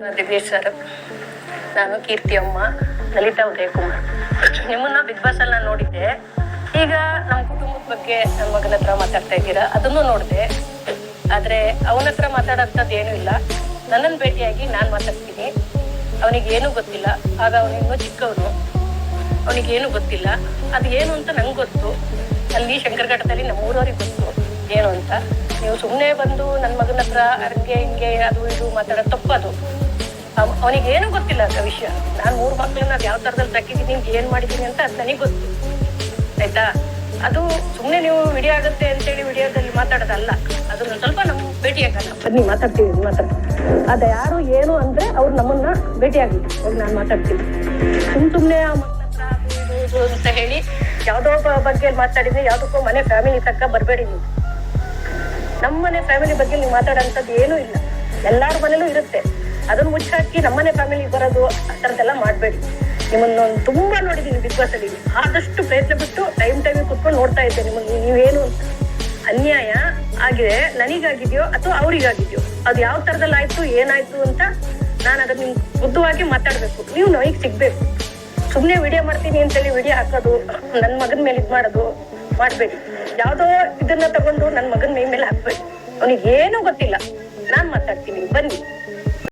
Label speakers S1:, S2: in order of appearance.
S1: Dinesh sir. ನಾನು ಕೀರ್ತಿ ಅಮ್ಮ, ಲಲಿತಾ ಉದಯಕುಮಾರ್. ನಿಮ್ಮನ್ನ ಬಿಗ್ ಬಾಸ್ ಅಲ್ಲಿ ನಾನು ನೋಡಿದ್ದೆ. ಈಗ ನಮ್ಮ ಕುಟುಂಬದ ಬಗ್ಗೆ ನನ್ನ ಮಗನ ಹತ್ರ ಮಾತಾಡ್ತಾ ಇದ್ದೀರಾ? ಅದನ್ನು ನೋಡಿದೆ. ಆದ್ರೆ ಅವನ ಹತ್ರ ಮಾತಾಡೋಂಥದ್ದು ಏನೂ ಇಲ್ಲ. ನನ್ನನ್ನು ಭೇಟಿಯಾಗಿ ನಾನು ಮಾತಾಡ್ತೀನಿ. ಅವನಿಗೆ ಏನೂ ಗೊತ್ತಿಲ್ಲ. ಆಗ ಅವನಿನ್ನೂ ಚಿಕ್ಕವನು. ಅವನಿಗೇನು ಗೊತ್ತಿಲ್ಲ. ಅದು ಏನು ಅಂತ ನಂಗೆ ಗೊತ್ತು. ಅಲ್ಲಿ ಶಂಕರಘಟ್ಟದಲ್ಲಿ ನಮ್ಮೂರವ್ರಿಗೆ ಗೊತ್ತು. ಏನು ಅಂತ. ನೀವು ಸುಮ್ಮನೆ ಬಂದು ನನ್ನ ಮಗನ ಹತ್ರ ಹಂಗೆ ಹಿಂಗೆ ಅದು ಇದು ಮಾತಾಡೋದು ತಪ್ಪದು ಅವನಿಗೇನು ಗೊತ್ತಿಲ್ಲ ಅಂತ ವಿಷಯ. ನಾನು ಮೂರು ಮಕ್ಕಳನ್ನ ಯಾವ ಥರದಲ್ಲಿ ಸಾಕಿದ್ದೀನಿ ಏನು ಮಾಡಿದ್ದೀನಿ ಅಂತ ನನಗೆ ಗೊತ್ತು. ಆಯ್ತಾ? ಅದು ಸುಮ್ಮನೆ ನೀವು ವಿಡಿಯೋ ಆಗುತ್ತೆ ಅಂತೇಳಿ ವಿಡಿಯೋದಲ್ಲಿ ಮಾತಾಡೋದಲ್ಲ. ಅದನ್ನ ಸ್ವಲ್ಪ ನಮ್ಮ ಭೇಟಿಯಾಗಲ್ಲ ಬನ್ನಿ, ಮಾತಾಡ್ತೀವಿ ಮಾತಾಡ್ತೀವಿ. ಅದು ಯಾರು ಏನು ಅಂದ್ರೆ ಅವ್ರು ನಮ್ಮನ್ನ ಭೇಟಿಯಾಗಿ ಹೋಗಿ ನಾನು ಮಾತಾಡ್ತೀನಿ. ಸುಮ್ ಸುಮ್ಮನೆ ಆ ಮಕ್ಕಳ ಅಂತ ಹೇಳಿ ಯಾವುದೋ ಬಗ್ಗೆ ಮಾತಾಡಿದ್ರೆ ಯಾವುದಕ್ಕೂ ಮನೆ ಫ್ಯಾಮಿಲಿ ತಕ್ಕ ಬರಬೇಡಿ ನೀವು. ನಮ್ಮ ಮನೆ ಫ್ಯಾಮಿಲಿ ಬಗ್ಗೆ ನೀವು ಮಾತಾಡೋಂಥದ್ದು ಏನೂ ಇಲ್ಲ. ಎಲ್ಲಾರ ಮನೇಲೂ ಇರುತ್ತೆ. ಅದನ್ನ ಮುಚ್ಚಾಕಿ ನಮ್ಮನೆ ಫ್ಯಾಮಿಲಿ ಬರೋದು ಆ ಥರದ್ದೆಲ್ಲ ಮಾಡಬೇಡಿ. ನಿಮ್ಮನ್ನೊಂದು ತುಂಬಾ ನೋಡಿದ್ದೀನಿ ಬಿಗ್ ಬಾಸ್ ಅಲ್ಲಿ. ಆದಷ್ಟು ಪ್ರಯತ್ನ ಬಿಟ್ಟು ಟೈಮ್ ಟೈಮಿಗೆ ಕುತ್ಕೊಂಡು ನೋಡ್ತಾ ಇದ್ದೆ ನಿಮ್ಮನ್ನು. ನೀವೇನು ಅನ್ಯಾಯ ಆಗಿದೆ, ನನಗಾಗಿದೆಯೋ ಅಥವಾ ಅವ್ರಿಗಾಗಿದೆಯೋ? ಅದು ಯಾವ ಥರದಲ್ಲಿ ಆಯ್ತು, ಏನಾಯ್ತು ಅಂತ ನಾನು ಅದನ್ನ ನಿಮ್ಗೆ ಬುದ್ಧವಾಗಿ ಮಾತಾಡಬೇಕು. ನೀವು ನನಗೆ ಸಿಗ್ಬೇಕು. ಸುಮ್ಮನೆ ವಿಡಿಯೋ ಮಾಡ್ತೀನಿ ಅಂತೇಳಿ ವಿಡಿಯೋ ಹಾಕೋದು ನನ್ನ ಮಗನ ಮೇಲೆ ಇದು ಮಾಡೋದು ಮಾಡಬೇಡಿ ಯಾವುದೋ ಇದನ್ನ ತಗೊಂಡು ನನ್ನ ಮಗನ ಮೈ ಮೇಲೆ ಹಾಕ್ಬೇಡಿ ಅವನಿಗೆ ಏನೂ ಗೊತ್ತಿಲ್ಲ. ನಾನು ಮಾತಾಡ್ತೀನಿ, ಬನ್ನಿ.